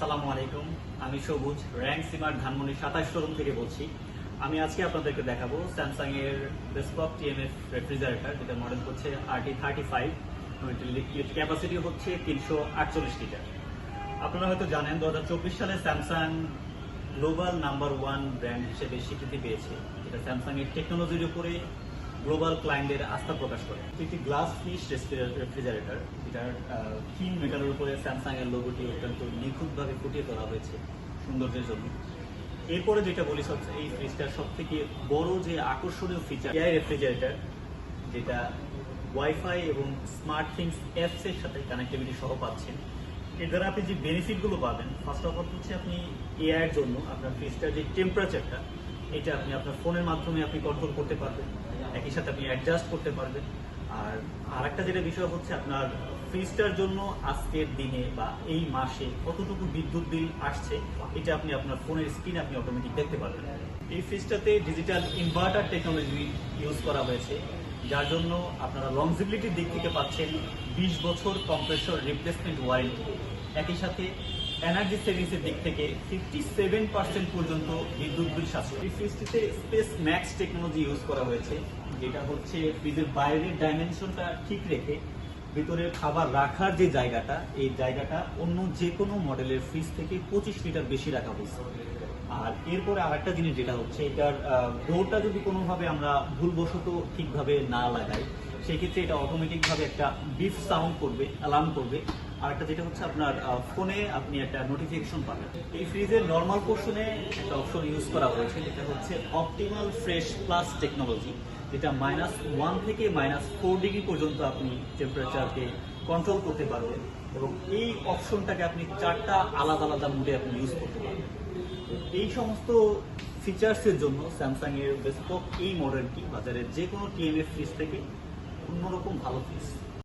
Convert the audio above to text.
আসসালামু আলাইকুম। আমি সবুজ, র্যাঙ্ক সিমার ধানমন্ডি সাতাশ শোরুম থেকে বলছি। আমি আজকে আপনাদেরকে দেখাবো স্যামসাং এর বেসপক টিএমএফ রেফ্রিজারেটর যেটা মডেল হচ্ছে আরটি থার্টি ফাইভ ক্যাপাসিটি হচ্ছে তিনশো আটচল্লিশ লিটার আপনারা হয়তো জানেন দু হাজার চব্বিশ সালে Samsung global number one brand হিসেবে স্বীকৃতি পেয়েছে। যেটা স্যামসাং এর টেকনোলজির উপরে গ্লোবাল ক্লায়েন্টদের আস্থা প্রকাশ করে। একটি গ্লাস ফিশ রেফ্রিজারেটর। যেটার থিন মেটালের উপরে স্যামসাং এর লোগোটি অত্যন্ত নিখুঁতভাবে ফুটিয়ে তোলা হয়েছে সৌন্দর্যের জন্য। এরপরে যেটা বলি হচ্ছে এই ফ্রিজটার সব থেকে বড় যে আকর্ষণীয় ফিচার এআই রেফ্রিজারেটর, যেটা ওয়াইফাই এবং স্মার্ট থিংস অ্যাপস এর সাথে কানেক্টিভিটি সহ পাচ্ছেন। এর দ্বারা আপনি যে বেনিফিটগুলো পাবেন ফার্স্ট অফ অল হচ্ছে আপনি এআই এর জন্য আপনার ফ্রিজটার যে টেম্পারেচারটা এটা আপনি আপনার ফোনের মাধ্যমে আপনি কন্ট্রোল করতে পারবেন। একই সাথে আপনি অ্যাডজাস্ট করতে পারবেন। আর আরেকটা যেটা বিষয় হচ্ছে আপনার ফ্রিজটার জন্য আজকের দিনে বা এই মাসে কতটুকু বিদ্যুৎ বিল আসছে, এটা আপনি আপনার ফোনের স্ক্রিনে আপনি অটোমেটিক দেখতে পারবেন। এই ফ্রিজটাতে ডিজিটাল ইনভার্টার টেকনোলজি ইউজ করা হয়েছে, যার জন্য আপনারা লংজিবিলিটির দিক থেকে পাচ্ছেন বিশ বছর কম্প্রেসর রিপ্লেসমেন্ট ওয়ারেন্টি একই সাথে এনার্জি সেভিংসের দিক থেকে ফিফটি সেভেন পার্সেন্ট পর্যন্ত বিদ্যুৎ বিল সাশ্রয়। ফ্রিজটিতে স্পেস ম্যাক্স টেকনোলজি ইউজ করা হয়েছে, যেটা হচ্ছে ফ্রিজের বাইরের ডাইমেনশনটা ঠিক রেখে ভিতরে খাবার রাখার যে জায়গাটা, এই জায়গাটা অন্য যে কোনো মডেলের ফ্রিজ থেকে পঁচিশ লিটার বেশি রাখা হয়েছে। আর এরপরে আরেকটা জিনিস যেটা হচ্ছে, এটার ডোরটা যদি কোনোভাবে আমরা ভুলবশত ঠিকভাবে না লাগাই, সেক্ষেত্রে এটা অটোমেটিকভাবে একটা বিফ সাউন্ড করবে অ্যালার্ম করবে। আর একটা যেটা হচ্ছে আপনার ফোনে আপনি একটা নোটিফিকেশন পাবেন। এই ফ্রিজের নর্মাল পোর্শনে একটা অপশন ইউজ করা হয়েছে, যেটা হচ্ছে অপটিমাল ফ্রেশ প্লাস টেকনোলজি যেটা মাইনাস ওয়ান থেকে মাইনাস ফোর ডিগ্রি পর্যন্ত আপনি টেম্পারেচারকে কন্ট্রোল করতে পারবেন এবং এই অপশনটাকে আপনি চারটা আলাদা আলাদা মুডে আপনি ইউজ করতে পারবেন। এই সমস্ত ফিচার্সের জন্য স্যামসাং এর বেসপক এই মডেলটি বাজারে যে কোনো টিএমএফ ফ্রিজ থেকে অন্যরকম ভালো ফ্রিজ